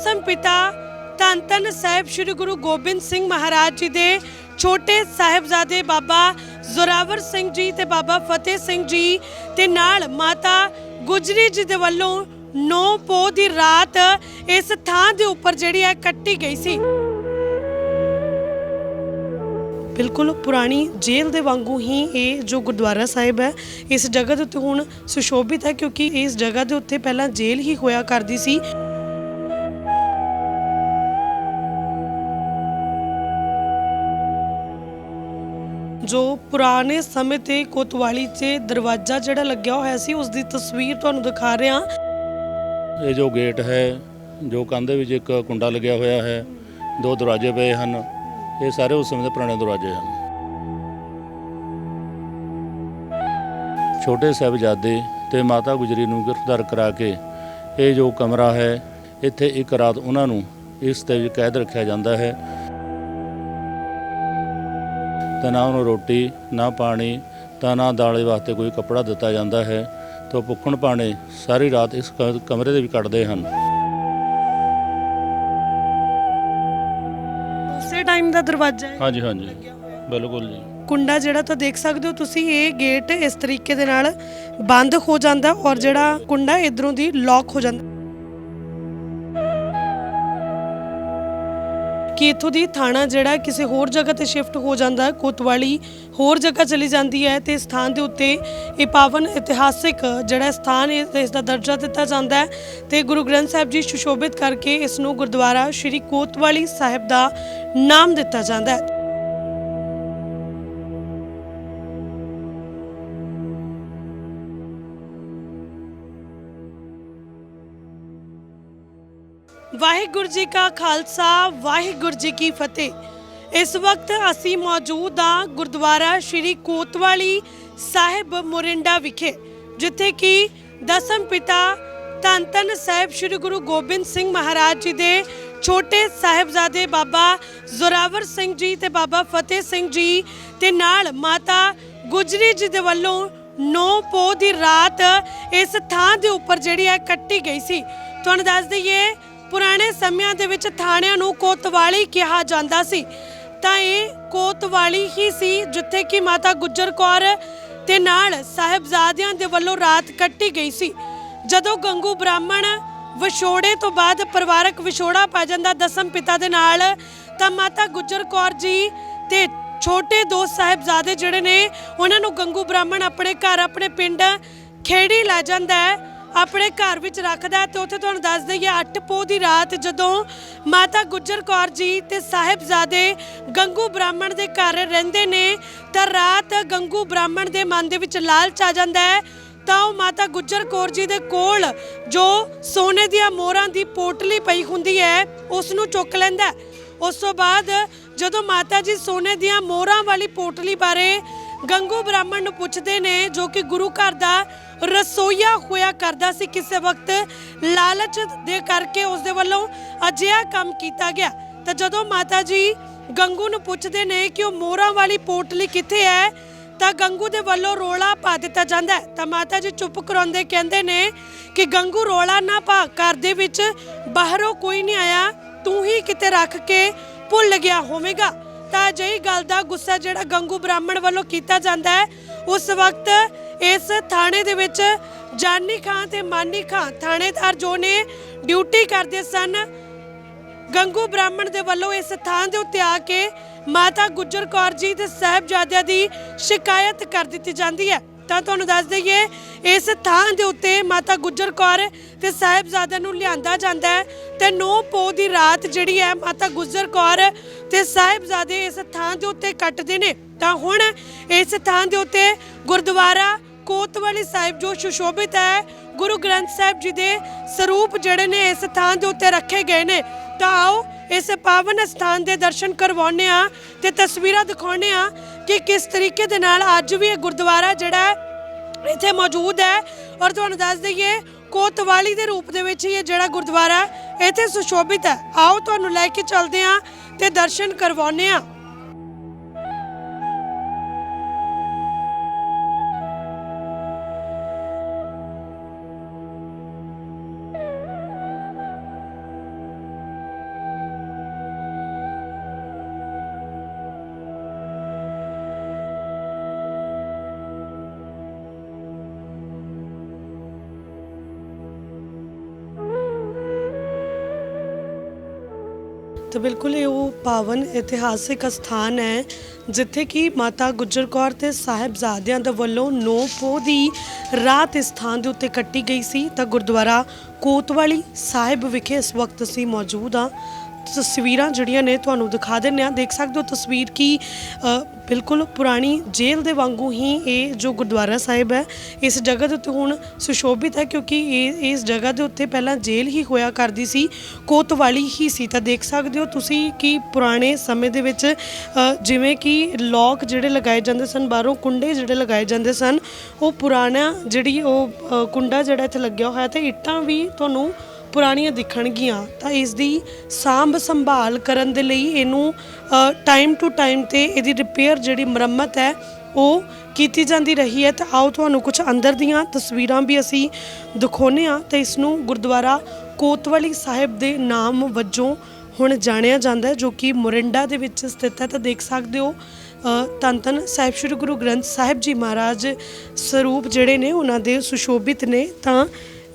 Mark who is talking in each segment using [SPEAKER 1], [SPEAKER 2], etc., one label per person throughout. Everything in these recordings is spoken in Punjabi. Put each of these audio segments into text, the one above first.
[SPEAKER 1] ਦਸਮ ਪਿਤਾ ਧੰਨ ਧੰਨ ਸਾਹਿਬ ਸ੍ਰੀ ਗੁਰੂ ਗੋਬਿੰਦ ਸਿੰਘ ਮਹਾਰਾਜ ਜੀ ਦੇ ਛੋਟੇ ਸਾਹਿਬਜ਼ਾਦੇ ਬਾਬਾ ਜ਼ੋਰਾਵਰ ਸਿੰਘ ਜੀ ਤੇ ਬਾਬਾ ਫਤਿਹ ਸਿੰਘ ਜੀ ਤੇ ਨਾਲ ਮਾਤਾ ਗੁਜਰੀ ਜੀ ਦੇ ਵੱਲੋਂ 9 ਪੋ ਦੀ ਰਾਤ ਇਸ ਥਾਂ ਦੇ ਉੱਪਰ ਜਿਹੜੀ ਹੈ ਕੱਟੀ ਗਈ ਸੀ। ਬਿਲਕੁਲ ਪੁਰਾਣੀ ਜੇਲ੍ਹ ਦੇ ਵਾਂਗੂ ਹੀ ਇਹ ਜੋ ਗੁਰਦੁਆਰਾ ਸਾਹਿਬ ਹੈ, ਇਸ ਜਗ੍ਹਾ ਦੇ ਉੱਤੇ ਹੁਣ ਸੁਸ਼ੋਭਿਤ ਹੈ ਕਿਉਂਕਿ ਇਸ ਜਗ੍ਹਾ ਦੇ ਉੱਤੇ ਪਹਿਲਾਂ ਜੇਲ੍ਹ ਹੀ ਹੋਇਆ ਕਰਦੀ ਸੀ। ਜੋ ਪੁਰਾਣੇ ਸਮੇਂ ਤੇ ਕੋਤਵਾਲੀ 'ਚ ਦਰਵਾਜ਼ਾ ਜਿਹੜਾ ਲੱਗਿਆ ਹੋਇਆ ਸੀ, ਉਸ ਦੀ ਤਸਵੀਰ ਤੁਹਾਨੂੰ ਦਿਖਾ ਰਿਹਾ।
[SPEAKER 2] ਇਹ ਜੋ ਗੇਟ ਹੈ, ਜੋ ਕੰਧ ਵਿੱਚ ਇੱਕ ਕੁੰਡਾ ਲੱਗਿਆ ਹੋਇਆ ਹੈ, ਦੋ ਦਰਵਾਜ਼ੇ ਪਏ ਹਨ, ਇਹ ਸਾਰੇ ਉਸ ਸਮੇਂ ਦੇ ਪੁਰਾਣੇ ਦਰਵਾਜ਼ੇ ਹਨ। ਛੋਟੇ ਸਾਹਿਬਜ਼ਾਦੇ ਤੇ ਮਾਤਾ ਗੁਜਰੀ ਨੂੰ ਗ੍ਰਿਫਤਾਰ ਕਰਾ ਕੇ ਇਹ ਜੋ ਕਮਰਾ ਹੈ, ਇੱਥੇ ਇੱਕ ਰਾਤ ਉਹਨਾਂ ਨੂੰ ਇਸ ਤੇ ਕੈਦ ਰੱਖਿਆ ਜਾਂਦਾ ਹੈ। ਤਾਂ ਨਾ ਉਹਨੂੰ ਰੋਟੀ ਨਾ ਪਾਣੀ ਤਾਂ ਨਾ ਦਾਲੇ ਵਾਸਤੇ ਕੋਈ ਕੱਪੜਾ ਦਿੱਤਾ ਜਾਂਦਾ ਹੈ। ਤਾਂ ਭੁੱਖਣ ਪਾਣੇ ਸਾਰੀ ਰਾਤ ਇਸ ਕਮਰੇ ਦੇ ਵਿੱਚ ਕੱਟਦੇ ਹਨ।
[SPEAKER 1] ਉਸੇ ਟਾਈਮ ਦਾ ਦਰਵਾਜ਼ਾ ਹੈ।
[SPEAKER 2] ਹਾਂਜੀ ਹਾਂਜੀ। ਬਿਲਕੁਲ ਜੀ।
[SPEAKER 1] ਕੁੰਡਾ ਜਿਹੜਾ ਤਾਂ ਦੇਖ ਸਕਦੇ ਹੋ ਤੁਸੀਂ ਇਹ ਗੇਟ ਇਸ ਤਰੀਕੇ ਦੇ ਨਾਲ ਬੰਦ ਹੋ ਜਾਂਦਾ ਔਰ ਜਿਹੜਾ ਕੁੰਡਾ ਇਧਰੋਂ ਦੀ ਲੌਕ ਹੋ ਜਾਂਦਾ। ਕਿ ਇਥੋਂ ਦੀ ਥਾਣਾ ਜਿਹੜਾ ਕਿਸੇ ਹੋਰ ਜਗ੍ਹਾ ਤੇ ਸ਼ਿਫਟ ਹੋ ਜਾਂਦਾ ਹੈ, ਕੋਤਵਾਲੀ ਹੋਰ ਜਗ੍ਹਾ ਚਲੀ ਜਾਂਦੀ ਹੈ ਤੇ ਇਸ ਸਥਾਨ ਦੇ ਉੱਤੇ ਇਹ ਪਾਵਨ ਇਤਿਹਾਸਿਕ ਜਿਹੜਾ ਸਥਾਨ ਹੈ, ਇਸ ਦਾ ਦਰਜਾ ਦਿੱਤਾ ਜਾਂਦਾ ਹੈ ਤੇ ਗੁਰੂ ਗ੍ਰੰਥ ਸਾਹਿਬ ਜੀ ਸੁਸ਼ੋਭਿਤ ਕਰਕੇ ਇਸ ਨੂੰ ਗੁਰਦੁਆਰਾ ਸ਼੍ਰੀ ਕੋਤਵਾਲੀ ਸਾਹਿਬ ਦਾ ਨਾਮ ਦਿੱਤਾ ਜਾਂਦਾ ਹੈ। ਵਾਹਿਗੁਰੂ ਜੀ ਕਾ ਖਾਲਸਾ, ਵਾਹਿਗੁਰੂ ਜੀ ਕੀ ਫਤਿਹ। ਇਸ ਵਕਤ ਅਸੀਂ ਮੌਜੂਦ ਹਾਂ ਗੁਰਦੁਆਰਾ ਸ਼੍ਰੀ ਕੋਤਵਾਲੀ ਸਾਹਿਬ ਮੋਰਿੰਡਾ ਵਿਖੇ, ਜਿੱਥੇ ਕਿ ਦਸਮ ਪਿਤਾ ਧੰਨ ਧੰਨ ਸਾਹਿਬ ਸ੍ਰੀ ਗੁਰੂ ਗੋਬਿੰਦ ਸਿੰਘ ਮਹਾਰਾਜ ਜੀ ਦੇ ਛੋਟੇ ਸਾਹਿਬਜ਼ਾਦੇ ਬਾਬਾ ਜ਼ੋਰਾਵਰ ਸਿੰਘ ਜੀ ਤੇ ਬਾਬਾ ਫਤਿਹ ਸਿੰਘ ਜੀ ਤੇ ਨਾਲ ਮਾਤਾ ਗੁਜਰੀ ਜੀ ਦੇ ਵੱਲੋਂ 9 ਪੋ ਦੀ ਰਾਤ ਇਸ ਥਾਂ ਦੇ ਉੱਪਰ ਜਿਹੜੀ ਹੈ ਕੱਟੀ ਗਈ ਸੀ। ਤੁਹਾਨੂੰ ਦੱਸ ਦਈਏ ਪੁਰਾਣੇ ਸਮਿਆਂ ਦੇ ਵਿੱਚ ਥਾਣਿਆਂ ਨੂੰ ਕੋਤਵਾਲੀ ਕਿਹਾ ਜਾਂਦਾ ਸੀ। ਤਾਂ ਇਹ ਕੋਤਵਾਲੀ ਹੀ ਸੀ, ਜਿੱਥੇ ਕਿ ਮਾਤਾ ਗੁੱਜਰ ਕੌਰ ਤੇ ਨਾਲ ਸਾਹਿਬਜ਼ਾਦਿਆਂ ਦੇ ਵੱਲੋਂ ਰਾਤ ਕੱਟੀ ਗਈ ਸੀ। ਜਦੋਂ ਗੰਗੂ ਬ੍ਰਾਹਮਣ ਵਿਛੋੜੇ ਤੋਂ ਬਾਅਦ ਪਰਿਵਾਰਕ ਵਿਛੋੜਾ ਪਾ ਜਾਂਦਾ ਦਸਮ ਪਿਤਾ ਦੇ ਨਾਲ, ਤਾਂ ਮਾਤਾ ਗੁੱਜਰ ਕੌਰ ਜੀ ਤੇ ਛੋਟੇ ਦੋ ਸਾਹਿਬਜ਼ਾਦੇ ਜਿਹੜੇ ਨੇ, ਉਹਨਾਂ ਨੂੰ ਗੰਗੂ ਬ੍ਰਾਹਮਣ ਆਪਣੇ ਘਰ, ਆਪਣੇ ਪਿੰਡ ਖੇੜੀ ਲੈ ਜਾਂਦਾ ਹੈ। ਆਪਣੇ ਘਰ ਵਿੱਚ ਰੱਖਦਾ ਹੈ ਤੇ ਉੱਥੇ ਤੁਹਾਨੂੰ ਦੱਸ ਦਈਏ 8 ਪੋਹ ਦੀ ਰਾਤ ਜਦੋਂ ਮਾਤਾ ਗੁੱਜਰ ਕੌਰ ਜੀ ਤੇ ਸਾਹਿਬਜ਼ਾਦੇ ਗੰਗੂ ਬ੍ਰਾਹਮਣ ਦੇ ਘਰ ਰਹਿੰਦੇ ਨੇ, ਤਾਂ ਰਾਤ ਗੰਗੂ ਬ੍ਰਾਹਮਣ ਦੇ ਮਨ ਦੇ ਵਿੱਚ ਲਾਲਚ ਆ ਜਾਂਦਾ ਹੈ। ਤਾਂ ਉਹ ਮਾਤਾ ਗੁੱਜਰ ਕੌਰ ਜੀ ਦੇ ਕੋਲ ਜੋ ਸੋਨੇ ਦੀਆਂ ਮੋਹਰਾਂ ਦੀ ਪੋਟਲੀ ਪਈ ਹੁੰਦੀ ਹੈ ਉਸ ਨੂੰ ਚੁੱਕ ਲੈਂਦਾ ਉਸ ਤੋਂ ਬਾਅਦ ਜਦੋਂ ਮਾਤਾ ਜੀ ਸੋਨੇ ਦੀਆਂ ਮੋਹਰਾਂ ਵਾਲੀ ਪੋਟਲੀ ਬਾਰੇ ਗੰਗੂ ਬ੍ਰਾਹਮਣ ਨੂੰ ਪੁੱਛਦੇ ਨੇ, ਜੋ ਕਿ ਗੁਰੂ ਘਰ ਦਾ ਰਸੋਈਆ ਹੋਇਆ ਕਰਦਾ ਸੀ ਕਿਸੇ ਵਕਤ। ਲਾਲਚ ਦੇ ਕਰਕੇ ਉਸ ਦੇ ਵੱਲੋਂ ਅਜਿਹਾ ਕੰਮ ਕੀਤਾ ਗਿਆ। ਤਾਂ ਜਦੋਂ ਮਾਤਾ ਜੀ ਗੰਗੂ ਨੂੰ ਪੁੱਛਦੇ ਨੇ ਕਿ ਉਹ ਮੋਹਰਾਂ ਵਾਲੀ ਪੋਟਲੀ ਕਿੱਥੇ ਹੈ ਤਾਂ ਗੰਗੂ ਦੇ ਵੱਲੋਂ ਰੋਲਾ ਪਾ ਦਿੱਤਾ ਜਾਂਦਾ ਹੈ। ਤਾਂ ਮਾਤਾ ਜੀ ਚੁੱਪ ਕਰਾਉਂਦੇ ਕਹਿੰਦੇ ਨੇ ਕਿ ਗੰਗੂ ਰੋਲਾ ਨਾ ਪਾ, ਘਰ ਦੇ ਵਿੱਚ ਬਾਹਰੋਂ ਕੋਈ ਨਹੀਂ ਆਇਆ, ਤੂੰ ਹੀ ਕਿਤੇ ਰੱਖ ਕੇ ਭੁੱਲ ਗਿਆ ਹੋਵੇਗਾ। ਤਾਂ ਅਜਿਹੀ ਗੱਲ ਦਾ ਗੁੱਸਾ ਜਿਹੜਾ ਗੰਗੂ ਬ੍ਰਾਹਮਣ ਵੱਲੋਂ ਕੀਤਾ ਜਾਂਦਾ ਹੈ, ਉਸ ਵਕਤ ਇਸ ਥਾਣੇ ਦੇ ਵਿੱਚ ਜਾਨੀ ਖਾਂ ਤੇ ਮਾਨੀ ਖਾਂ ਥਾਣੇਦਾਰ ਜੋ ਨੇ ਡਿਊਟੀ ਕਰਦੇ ਸਨ, ਗੰਗੂ ਬ੍ਰਾਹਮਣ ਦੇ ਵੱਲੋਂ ਇਸ ਥਾਂ ਦੇ ਉੱਤੇ ਆ ਕੇ ਮਾਤਾ ਗੁਜਰ ਕੌਰ ਜੀ ਤੇ ਸਾਹਿਬਜ਼ਾਦਿਆਂ ਦੀ ਸ਼ਿਕਾਇਤ ਕਰ ਦਿੱਤੀ ਜਾਂਦੀ ਹੈ। ਤਾਂ ਤੁਹਾਨੂੰ ਦੱਸ ਦਈਏ, ਇਸ ਥਾਂ ਦੇ ਉੱਤੇ ਮਾਤਾ ਗੁਜਰ ਕੌਰ ਤੇ ਸਾਹਿਬਜ਼ਾਦਿਆਂ ਨੂੰ ਲਿਆਂਦਾ ਜਾਂਦਾ ਹੈ ਤੇ 9 ਪੋ ਦੀ ਰਾਤ ਜਿਹੜੀ ਹੈ ਮਾਤਾ ਗੁਜਰ ਕੌਰ ਤੇ ਸਾਹਿਬਜ਼ਾਦੇ ਇਸ ਥਾਂ ਦੇ ਉੱਤੇ ਕੱਟਦੇ ਨੇ। ਤਾਂ ਹੁਣ ਇਸ ਥਾਂ ਦੇ ਉੱਤੇ ਗੁਰਦੁਆਰਾ ਕੋਤਵਾਲੀ ਸਾਹਿਬ ਜੋ ਸੁਸ਼ੋਭਿਤ ਹੈ, ਗੁਰੂ ਗ੍ਰੰਥ ਸਾਹਿਬ ਜੀ ਦੇ ਸਰੂਪ ਜਿਹੜੇ ਨੇ ਇਸ ਥਾਂ ਦੇ ਉੱਤੇ ਰੱਖੇ ਗਏ ਨੇ। ਤਾਂ ਆਓ ਇਸ ਪਾਵਨ ਸਥਾਨ ਦੇ ਦਰਸ਼ਨ ਕਰਵਾਉਂਦੇ ਆ ਤੇ ਤਸਵੀਰਾਂ ਦਿਖਾਉਂਦੇ ਆ ਕਿ ਕਿਸ ਤਰੀਕੇ ਦੇ ਨਾਲ ਅੱਜ ਵੀ ਇਹ ਗੁਰਦੁਆਰਾ ਜਿਹੜਾ ਇੱਥੇ ਮੌਜੂਦ ਹੈ। ਔਰ ਤੁਹਾਨੂੰ ਦੱਸ ਦਈਏ, ਕੋਤਵਾਲੀ ਦੇ ਰੂਪ ਦੇ ਵਿੱਚ ਹੀ ਇਹ ਜਿਹੜਾ ਗੁਰਦੁਆਰਾ ਇੱਥੇ ਸੁਸ਼ੋਭਿਤ ਹੈ। ਆਓ ਤੁਹਾਨੂੰ ਲੈ ਕੇ ਚੱਲਦੇ ਆ ਤੇ ਦਰਸ਼ਨ ਕਰਵਾਉਂਦੇ ਆ ਤਾਂ ਬਿਲਕੁਲ ਇਹ ਉਹ ਪਾਵਨ ਇਤਿਹਾਸਿਕ ਸਥਾਨ ਹੈ, ਜਿੱਥੇ ਕਿ ਮਾਤਾ ਗੁਜਰ ਕੌਰ ਤੇ ਸਾਹਿਬਜ਼ਾਦਿਆਂ ਦੇ ਵੱਲੋਂ ਨੌ ਪੋਹ ਦੀ ਰਾਤ ਇਸ ਸਥਾਨ ਦੇ ਉੱਤੇ ਕੱਟੀ ਗਈ ਸੀ। ਤਾਂ ਗੁਰਦੁਆਰਾ ਕੋਤਵਾਲੀ ਸਾਹਿਬ ਵਿਖੇ ਇਸ ਵਕਤ ਅਸੀਂ ਮੌਜੂਦ ਹਾਂ। ਤਸਵੀਰਾਂ ਜਿਹੜੀਆਂ ਨੇ ਤੁਹਾਨੂੰ ਦਿਖਾ ਦਿੰਨੇ ਆ ਦੇਖ ਸਕਦੇ ਹੋ ਤਸਵੀਰ ਕੀ ਬਿਲਕੁਲ ਪੁਰਾਣੀ ਜੇਲ੍ਹ ਦੇ ਵਾਂਗੂ ਹੀ ਇਹ ਜੋ ਗੁਰਦੁਆਰਾ ਸਾਹਿਬ ਹੈ, ਇਸ ਜਗ੍ਹਾ ਦੇ ਉੱਤੇ ਹੁਣ ਸੁਸ਼ੋਭਿਤ ਹੈ ਕਿਉਂਕਿ ਇਹ, ਇਸ ਜਗ੍ਹਾ ਦੇ ਉੱਤੇ ਪਹਿਲਾਂ ਜੇਲ੍ਹ ਹੀ ਹੋਇਆ ਕਰਦੀ ਸੀ, ਕੋਤਵਾਲੀ ਹੀ ਸੀ। ਤਾਂ ਦੇਖ ਸਕਦੇ ਹੋ ਤੁਸੀਂ ਕਿ ਪੁਰਾਣੇ ਸਮੇਂ ਦੇ ਵਿੱਚ ਜਿਵੇਂ ਕਿ ਲੋਕ ਜਿਹੜੇ ਲਗਾਏ ਜਾਂਦੇ ਸਨ, ਬਾਹਰੋਂ ਕੁੰਡੇ ਜਿਹੜੇ ਲਗਾਏ ਜਾਂਦੇ ਸਨ, ਉਹ ਪੁਰਾਣਾ ਜਿਹੜੀ ਉਹ ਕੁੰਡਾ ਜਿਹੜਾ ਇੱਥੇ ਲੱਗਿਆ ਹੋਇਆ ਤੇ ਇੱਟਾਂ ਵੀ ਤੁਹਾਨੂੰ ਪੁਰਾਣੀਆਂ ਦਿਖਣਗੀਆਂ ਤਾਂ ਇਸ ਦੀ ਸਾਂਭ ਸੰਭਾਲ ਕਰਨ ਦੇ ਲਈ ਇਹਨੂੰ ਟਾਈਮ ਟੂ ਟਾਈਮ ਤੇ ਇਹਦੀ ਰਿਪੇਅਰ ਜਿਹੜੀ ਮੁਰੰਮਤ ਹੈ ਉਹ ਕੀਤੀ ਜਾਂਦੀ ਰਹੀ ਹੈ। ਤਾਂ ਆਓ ਤੁਹਾਨੂੰ ਕੁਝ ਅੰਦਰ ਦੀਆਂ ਤਸਵੀਰਾਂ ਵੀ ਅਸੀਂ ਦਿਖਾਉਂਦੇ ਹਾਂ। ਤੇ ਇਸ ਨੂੰ ਗੁਰਦੁਆਰਾ ਕੋਤਵਾਲੀ ਸਾਹਿਬ ਦੇ ਨਾਮ ਵਜੋਂ ਹੁਣ ਜਾਣਿਆ ਜਾਂਦਾ ਹੈ ਜੋ ਕਿ ਮੋਰਿੰਡਾ ਦੇ ਵਿੱਚ ਸਥਿਤ ਹੈ। ਤਾਂ ਦੇਖ ਸਕਦੇ ਹੋ ਅ, ਧੰਨ ਧੰਨ ਸਾਹਿਬ ਸ੍ਰੀ ਗੁਰੂ ਗ੍ਰੰਥ ਸਾਹਿਬ ਜੀ ਮਹਾਰਾਜ ਸਰੂਪ ਜਿਹੜੇ ਨੇ ਉਹਨਾਂ ਦੇ ਸੁਸ਼ੋਭਿਤ ਨੇ। ਤਾਂ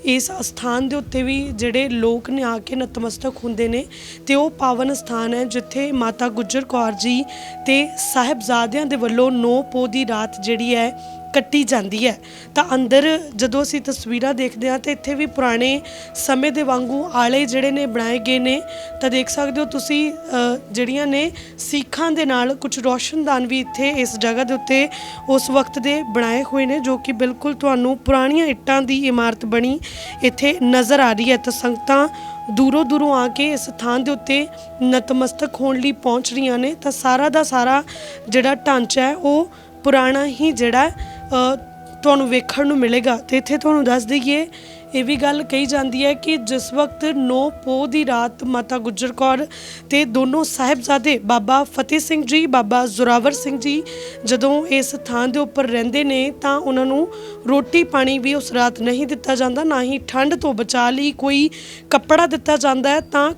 [SPEAKER 1] ਇਸ ਅਸਥਾਨ ਦੇ ਉੱਤੇ ਵੀ ਜਿਹੜੇ ਲੋਕ ਨੇ ਆ ਕੇ ਨਤਮਸਤਕ ਹੁੰਦੇ ਨੇ ਤੇ ਉਹ ਪਾਵਨ ਸਥਾਨ ਹੈ, ਜਿੱਥੇ ਮਾਤਾ ਗੁਜਰ ਕੌਰ ਜੀ ਤੇ ਸਾਹਿਬਜ਼ਾਦਿਆਂ ਦੇ ਵੱਲੋਂ ਨੌ ਪੋਹ ਦੀ ਰਾਤ ਜਿਹੜੀ ਹੈ ਕੱਟੀ ਜਾਂਦੀ ਹੈ। ਤਾਂ ਅੰਦਰ ਜਦੋਂ ਅਸੀਂ ਤਸਵੀਰਾਂ ਦੇਖਦੇ ਹਾਂ ਤਾਂ ਇੱਥੇ ਵੀ ਪੁਰਾਣੇ ਸਮੇਂ ਦੇ ਵਾਂਗੂ ਆਲੇ ਜਿਹੜੇ ਨੇ ਬਣਾਏ ਗਏ ਨੇ ਤਾਂ ਦੇਖ ਸਕਦੇ ਹੋ ਤੁਸੀਂ ਅ, ਜਿਹੜੀਆਂ ਨੇ ਸਿੱਖਾਂ ਦੇ ਨਾਲ ਕੁਝ ਰੋਸ਼ਨਦਾਨ ਵੀ ਇੱਥੇ ਇਸ ਜਗ੍ਹਾ ਦੇ ਉੱਤੇ ਉਸ ਵਕਤ ਦੇ ਬਣਾਏ ਹੋਏ ਨੇ ਜੋ ਕਿ ਬਿਲਕੁਲ ਤੁਹਾਨੂੰ ਪੁਰਾਣੀਆਂ ਇੱਟਾਂ ਦੀ ਇਮਾਰਤ ਬਣੀ ਇੱਥੇ ਨਜ਼ਰ ਆ ਰਹੀ ਹੈ। ਤਾਂ ਸੰਗਤਾਂ ਦੂਰੋਂ ਦੂਰੋਂ ਆ ਕੇ ਇਸ ਥਾਂ ਦੇ ਉੱਤੇ ਨਤਮਸਤਕ ਹੋਣ ਲਈ ਪਹੁੰਚ ਰਹੀਆਂ ਨੇ। ਤਾਂ ਸਾਰਾ ਦਾ ਸਾਰਾ ਜਿਹੜਾ ਢਾਂਚਾ ਹੈ ਉਹ ਪੁਰਾਣਾ ਹੀ ਜਿਹੜਾ ਅ, ਤੁਹਾਨੂੰ ਵੇਖਣ ਨੂੰ ਮਿਲੇਗਾ ਤੇ ਇੱਥੇ ਤੁਹਾਨੂੰ ਦੱਸ ਦਈਏ, ਇਹ ਵੀ ਗੱਲ ਕਹੀ ਜਾਂਦੀ ਹੈ ਕਿ ਜਿਸ ਵਕਤ ਨੌ ਪੋਹ ਦੀ ਰਾਤ ਮਾਤਾ ਗੁਜਰ ਕੌਰ ਤੇ ਦੋਨੋਂ ਸਾਹਿਬਜ਼ਾਦੇ ਬਾਬਾ ਫਤਿਹ ਸਿੰਘ ਜੀ, ਬਾਬਾ ਜ਼ੋਰਾਵਰ ਸਿੰਘ ਜੀ ਜਦੋਂ ਇਸ ਥਾਂ ਦੇ ਉੱਪਰ ਰਹਿੰਦੇ ਨੇ ਤਾਂ ਉਹਨਾਂ ਨੂੰ ਰੋਟੀ ਪਾਣੀ ਵੀ ਉਸ ਰਾਤ ਨਹੀਂ ਦਿੱਤਾ ਜਾਂਦਾ, ਨਾ ਹੀ ਠੰਡ ਤੋਂ ਬਚਾ ਲਈ ਕੋਈ ਕੱਪੜਾ ਦਿੱਤਾ ਜਾਂਦਾ ਹੈ ਤਾਂ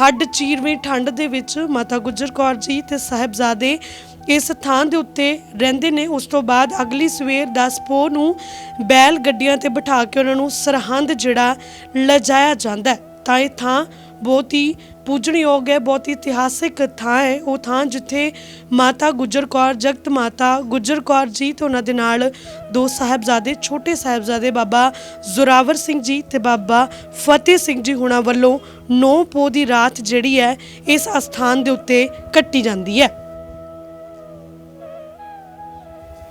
[SPEAKER 1] ਹੱਡ ਚੀਰਵੇਂ ਠੰਡ ਦੇ ਵਿੱਚ ਮਾਤਾ ਗੁਜਰ ਕੌਰ ਜੀ ਤੇ ਸਾਹਿਬਜ਼ਾਦੇ ਇਸ ਥਾਂ ਦੇ ਉੱਤੇ ਰਹਿੰਦੇ ਨੇ। ਉਸ ਤੋਂ ਬਾਅਦ ਅਗਲੀ ਸਵੇਰ 10 ਪੋਹ ਨੂੰ ਬੈਲ ਗੱਡੀਆਂ ਤੇ ਬਿਠਾ ਕੇ ਉਹਨਾਂ ਨੂੰ ਸਰਹੰਦ ਜਿਹੜਾ ਲਿਜਾਇਆ ਜਾਂਦਾ ਤਾਂ ਇਹ ਥਾਂ ਬਹੁਤ ਹੀ ਪੂਜਣਯੋਗ ਹੈ, ਬਹੁਤ ਹੀ ਇਤਿਹਾਸਿਕ ਥਾਂ ਹੈ। ਉਹ ਥਾਂ ਜਿੱਥੇ ਮਾਤਾ ਗੁਜਰ ਕੌਰ, ਜਗਤ ਮਾਤਾ ਗੁਜਰ ਕੌਰ ਜੀ ਤੇ ਉਹਨਾਂ ਦੇ ਨਾਲ ਦੋ ਸਾਹਿਬਜ਼ਾਦੇ, ਛੋਟੇ ਸਾਹਿਬਜ਼ਾਦੇ ਬਾਬਾ ਜ਼ੋਰਾਵਰ ਸਿੰਘ ਜੀ ਤੇ ਬਾਬਾ ਫਤਿਹ ਸਿੰਘ ਜੀ ਹੁਣਾਂ ਵੱਲੋਂ ਨੌ ਪੋਹ ਦੀ ਰਾਤ ਜਿਹੜੀ ਹੈ, ਇਸ ਅਸਥਾਨ ਦੇ ਉੱਤੇ ਕੱਟੀ ਜਾਂਦੀ ਹੈ।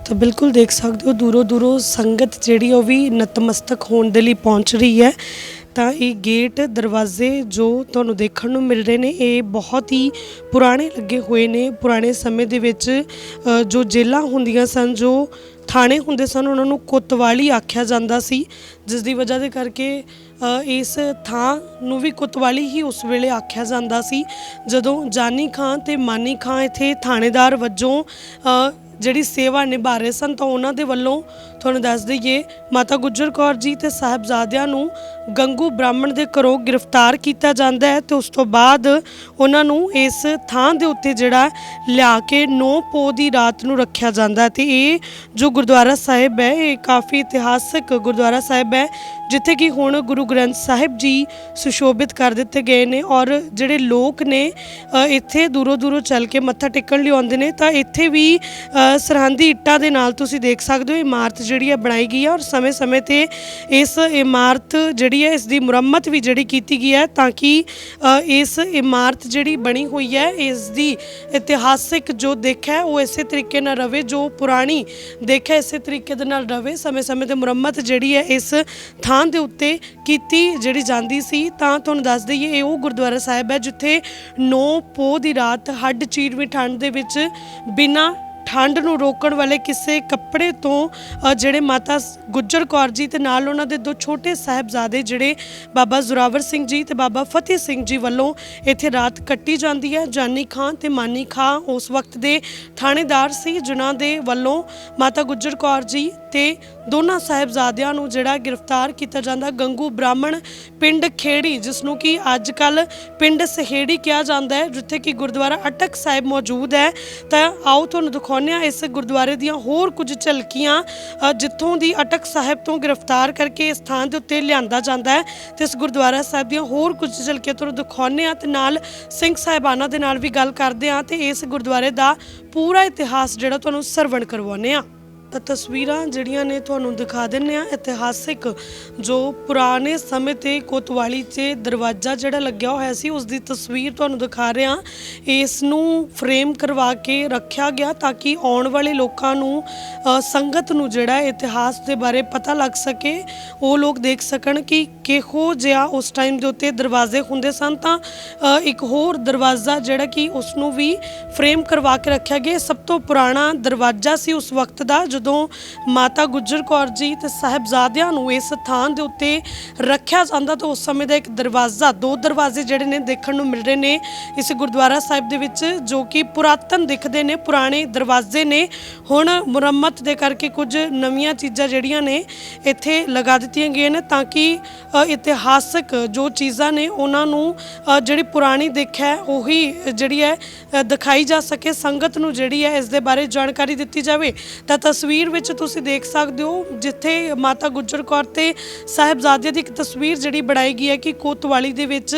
[SPEAKER 1] ਤਾਂ ਬਿਲਕੁਲ ਦੇਖ ਸਕਦੇ ਹੋ, ਦੂਰੋਂ ਦੂਰੋਂ ਸੰਗਤ ਜਿਹੜੀ ਉਹ ਵੀ ਨਤਮਸਤਕ ਹੋਣ ਦੇ ਲਈ ਪਹੁੰਚ ਰਹੀ ਹੈ। ਤਾਂ ਇਹ ਗੇਟ, ਦਰਵਾਜ਼ੇ ਜੋ ਤੁਹਾਨੂੰ ਦੇਖਣ ਨੂੰ ਮਿਲ ਰਹੇ ਨੇ, ਇਹ ਬਹੁਤ ਹੀ ਪੁਰਾਣੇ ਲੱਗੇ ਹੋਏ ਨੇ। ਪੁਰਾਣੇ ਸਮੇਂ ਦੇ ਵਿੱਚ ਜੋ ਜੇਲਾਂ ਹੁੰਦੀਆਂ ਸਨ, ਜੋ ਥਾਣੇ ਹੁੰਦੇ ਸਨ, ਉਹਨਾਂ ਨੂੰ ਕੁਤਵਾਲੀ ਆਖਿਆ ਜਾਂਦਾ ਸੀ। ਜਿਸ ਦੀ ਵਜ੍ਹਾ ਦੇ ਕਰਕੇ ਇਸ ਥਾਂ ਨੂੰ ਵੀ ਕੁਤਵਾਲੀ ਹੀ ਉਸ ਵੇਲੇ ਆਖਿਆ ਜਾਂਦਾ ਸੀ। ਜਦੋਂ ਜਾਨੀ ਖਾਂ ਤੇ ਮਾਨੀ ਖਾਂ ਇੱਥੇ ਥਾਣੇਦਾਰ ਵਜੋਂ ਜਿਹੜੀ ਸੇਵਾ ਨਿਭਾ ਰਹੇ ਸਨ ਤਾਂ ਉਹਨਾਂ ਦੇ ਵੱਲੋਂ ਤੁਹਾਨੂੰ ਦੱਸ ਦਈਏ ਮਾਤਾ ਗੁੱਜਰ ਕੌਰ ਜੀ ਤੇ ਸਾਹਿਬਜ਼ਾਦਿਆਂ ਨੂੰ ਗੰਗੂ ਬ੍ਰਾਹਮਣ ਦੇ ਘਰੋਂ ਗ੍ਰਿਫਤਾਰ ਕੀਤਾ ਜਾਂਦਾ ਹੈ ਤੇ ਉਸ ਤੋਂ ਬਾਅਦ ਉਹਨਾਂ ਨੂੰ ਇਸ ਥਾਂ ਦੇ ਉੱਤੇ ਜਿਹੜਾ ਲਿਆ ਕੇ ਨੌ ਪੋਹ ਦੀ ਰਾਤ ਨੂੰ ਰੱਖਿਆ ਜਾਂਦਾ ਹੈ। ਤੇ ਇਹ ਜੋ ਗੁਰਦੁਆਰਾ ਸਾਹਿਬ ਹੈ, ਇਹ ਕਾਫੀ ਇਤਿਹਾਸਕ ਗੁਰਦੁਆਰਾ ਸਾਹਿਬ ਹੈ, ਜਿੱਥੇ ਕਿ ਹੁਣ ਗੁਰੂ ਗ੍ਰੰਥ ਸਾਹਿਬ ਜੀ ਸੁਸ਼ੋਭਿਤ ਕਰ ਦਿੱਤੇ ਗਏ ਨੇ ਔਰ ਜਿਹੜੇ ਲੋਕ ਨੇ ਇੱਥੇ ਦੂਰੋਂ ਦੂਰੋਂ ਚੱਲ ਕੇ ਮੱਥਾ ਟੇਕਣ ਲਈ ਆਉਂਦੇ ਨੇ। ਤਾਂ ਇੱਥੇ ਵੀ ਸਰਹੰਦੀ ਇੱਟਾਂ ਦੇ ਨਾਲ ਤੁਸੀਂ ਦੇਖ ਸਕਦੇ ਹੋ ਇਮਾਰਤ ਜਿਹੜੀ ਹੈ ਬਣਾਈ ਗਈ ਹੈ ਔਰ ਸਮੇਂ-ਸਮੇਂ ਤੇ ਇਸ ਇਮਾਰਤ ਜਿਹੜੀ ਹੈ ਇਸ ਦੀ ਮੁਰੰਮਤ ਵੀ ਜਿਹੜੀ ਕੀਤੀ ਗਈ ਹੈ ਤਾਂ ਕਿ ਅ, ਇਸ ਇਮਾਰਤ ਜਿਹੜੀ ਬਣੀ ਹੋਈ ਹੈ ਇਸ ਦੀ ਇਤਿਹਾਸਿਕ ਜੋ ਦਿੱਖ ਹੈ ਉਹ ਇਸੇ ਤਰੀਕੇ ਨਾਲ ਰਵੇ ਜੋ ਪੁਰਾਣੀ ਦਿੱਖ ਹੈ ਇਸੇ ਤਰੀਕੇ ਦੇ ਨਾਲ ਰਵੇ। ਸਮੇਂ-ਸਮੇਂ ਤੇ ਮੁਰੰਮਤ ਜਿਹੜੀ ਹੈ ਇਸ ਥਾਂ ਦੇ ਉੱਤੇ ਕੀਤੀ ਜਿਹੜੀ ਜਾਂਦੀ ਸੀ। ਤਾਂ ਤੁਹਾਨੂੰ ਦੱਸ ਦਈਏ ਇਹ ਉਹ ਗੁਰਦੁਆਰਾ ਸਾਹਿਬ ਹੈ ਜਿੱਥੇ 9 ਪੋਹ ਦੀ ਰਾਤ ਹੱਡ ਚੀਰਵੀਂ ਠੰਡ ਦੇ ਵਿੱਚ ਬਿਨਾਂ ਠੰਡ ਨੂੰ ਰੋਕਣ ਵਾਲੇ ਕਿਸੇ ਕੱਪੜੇ ਤੋਂ ਅ, ਜਿਹੜੇ ਮਾਤਾ ਸ- ਗੁੱਜਰ ਕੌਰ ਜੀ ਤੇ ਨਾਲ ਉਹਨਾਂ ਦੇ ਦੋ ਛੋਟੇ ਸਾਹਿਬਜ਼ਾਦੇ ਜਿਹੜੇ ਬਾਬਾ ਜ਼ੋਰਾਵਰ ਸਿੰਘ ਜੀ ਤੇ ਬਾਬਾ ਫਤਿਹ ਸਿੰਘ ਜੀ ਵੱਲੋਂ ਇੱਥੇ ਰਾਤ ਕੱਟੀ ਜਾਂਦੀ ਹੈ। ਜਾਨੀ ਖਾਂ ਤੇ ਮਾਨੀ ਖਾਂ ਉਸ ਵਕਤ ਦੇ ਥਾਣੇਦਾਰ ਸੀ ਜਿਨ੍ਹਾਂ ਦੇ ਵੱਲੋਂ ਮਾਤਾ ਗੁੱਜਰ ਕੌਰ ਜੀ ਅਤੇ ਦੋਨਾਂ ਸਾਹਿਬਜ਼ਾਦਿਆਂ ਨੂੰ ਜਿਹੜਾ ਗ੍ਰਿਫਤਾਰ ਕੀਤਾ ਜਾਂਦਾ ਗੰਗੂ ਬ੍ਰਾਹਮਣ ਪਿੰਡ ਖੇੜੀ ਜਿਸ ਨੂੰ ਕਿ ਅੱਜ ਕੱਲ ਪਿੰਡ ਸਹੇੜੀ ਕਿਹਾ ਜਾਂਦਾ ਹੈ ਜਿੱਥੇ ਕਿ ਗੁਰਦੁਆਰਾ ਅਟਕ ਸਾਹਿਬ ਮੌਜੂਦ ਹੈ। ਤਾਂ ਆਓ ਤੁਹਾਨੂੰ ਦਿਖਾਉਂਦੇ ਹਾਂ ਇਸ ਗੁਰਦੁਆਰੇ ਦੀਆਂ ਹੋਰ ਕੁਝ ਝਲਕੀਆਂ ਅ, ਜਿੱਥੋਂ ਦੀ ਅਟਕ ਸਾਹਿਬ ਤੋਂ ਗ੍ਰਿਫਤਾਰ ਕਰਕੇ ਇਸ ਥਾਂ ਦੇ ਉੱਤੇ ਲਿਆਂਦਾ ਜਾਂਦਾ ਹੈ। ਤੇ ਇਸ ਗੁਰਦੁਆਰਾ ਸਾਹਿਬ ਦੀਆਂ ਹੋਰ ਕੁਝ ਝਲਕੀਆਂ ਤੁਹਾਨੂੰ ਦਿਖਾਉਂਦੇ ਹਾਂ ਤੇ ਨਾਲ ਸਿੰਘ ਸਾਹਿਬਾਨਾਂ ਦੇ ਨਾਲ ਵੀ ਗੱਲ ਕਰਦੇ ਹਾਂ ਤੇ ਇਸ ਗੁਰਦੁਆਰੇ ਦਾ ਪੂਰਾ ਇਤਿਹਾਸ ਜਿਹੜਾ ਤੁਹਾਨੂੰ ਸਰਵਣ ਕਰਵਾਉਂਦੇ ਹਾਂ। ਤਸਵੀਰਾਂ ਜਿਹੜੀਆਂ ਨੇ ਤੁਹਾਨੂੰ ਦਿਖਾ ਦਿੰਨੇ ਆ ਇਤਿਹਾਸਿਕ ਜੋ ਪੁਰਾਣੇ ਸਮੇਂ ਤੇ ਕੋਤਵਾਲੀ 'ਚ ਦਰਵਾਜ਼ਾ ਜਿਹੜਾ ਲੱਗਿਆ ਹੋਇਆ ਸੀ, ਉਸ ਦੀ ਤਸਵੀਰ ਤੁਹਾਨੂੰ ਦਿਖਾ ਰਹੇ ਹਾਂ। ਇਸ ਨੂੰ ਫਰੇਮ ਕਰਵਾ ਕੇ ਰੱਖਿਆ ਗਿਆ ਤਾਂ ਕਿ ਆਉਣ ਵਾਲੇ ਲੋਕਾਂ ਨੂੰ ਸੰਗਤ ਨੂੰ ਜਿਹੜਾ ਇਤਿਹਾਸ ਦੇ ਬਾਰੇ ਪਤਾ ਲੱਗ ਸਕੇ। ਉਹ ਲੋਕ ਦੇਖ ਸਕਣ ਕਿ ਕਿਹੋ ਜਿਹਾ ਉਸ ਟਾਈਮ ਦੇ ਉੱਤੇ ਦਰਵਾਜ਼ੇ ਹੁੰਦੇ ਸਨ ਤਾਂ ਇੱਕ ਹੋਰ ਦਰਵਾਜ਼ਾ ਜਿਹੜਾ ਕਿ ਉਸ ਨੂੰ ਵੀ ਫਰੇਮ ਕਰਵਾ ਕੇ ਰੱਖਿਆ ਗਿਆ। ਸਭ ਤੋਂ ਪੁਰਾਣਾ ਦਰਵਾਜ਼ਾ ਸੀ ਉਸ ਵਕਤ ਦਾ ਜਦੋਂ ਮਾਤਾ ਗੁੱਜਰ ਕੌਰ ਜੀ ਤੇ ਸਾਹਿਬਜ਼ਾਦਿਆਂ ਨੂੰ ਇਸ ਥਾਂ ਦੇ ਉੱਤੇ ਰੱਖਿਆ ਜਾਂਦਾ ਤਾਂ ਉਸ ਸਮੇਂ ਦਾ ਇੱਕ ਦਰਵਾਜ਼ਾ, ਦੋ ਦਰਵਾਜ਼ੇ ਜਿਹੜੇ ਨੇ ਦੇਖਣ ਨੂੰ ਮਿਲ ਰਹੇ ਨੇ ਇਸ ਗੁਰਦੁਆਰਾ ਸਾਹਿਬ ਦੇ ਵਿੱਚ, ਜੋ ਕਿ ਪੁਰਾਤਨ ਦਿਖਦੇ ਨੇ, ਪੁਰਾਣੇ ਦਰਵਾਜ਼ੇ ਨੇ। ਹੁਣ ਮੁਰੰਮਤ ਦੇ ਕਰਕੇ ਕੁਝ ਨਵੀਆਂ ਚੀਜ਼ਾਂ ਜਿਹੜੀਆਂ ਨੇ ਇੱਥੇ ਲਗਾ ਦਿੱਤੀਆਂ ਗਈਆਂ ਨੇ ਤਾਂ ਕਿ ਇਤਿਹਾਸਕ ਜੋ ਚੀਜ਼ਾਂ ਨੇ ਉਹਨਾਂ ਨੂੰ ਜਿਹੜੀ ਪੁਰਾਣੀ ਦਿੱਖ ਹੈ, ਉਹੀ ਜਿਹੜੀ ਹੈ ਦਿਖਾਈ ਜਾ ਸਕੇ, ਸੰਗਤ ਨੂੰ ਜਿਹੜੀ ਹੈ ਇਸ ਦੇ ਬਾਰੇ ਜਾਣਕਾਰੀ ਦਿੱਤੀ ਜਾਵੇ। ਤਾਂ ਤਸਵੀਰ ਤਸਵੀਰ ਵਿੱਚ ਤੁਸੀਂ ਦੇਖ ਸਕਦੇ ਹੋ ਜਿੱਥੇ ਮਾਤਾ ਗੁੱਜਰ ਕੌਰ ਤੇ ਸਾਹਿਬਜ਼ਾਦਿਆਂ ਦੀ ਇੱਕ ਤਸਵੀਰ ਜਿਹੜੀ ਬਣਾਈ ਗਈ ਹੈ ਕਿ ਕੋਤਵਾਲੀ ਦੇ ਵਿੱਚ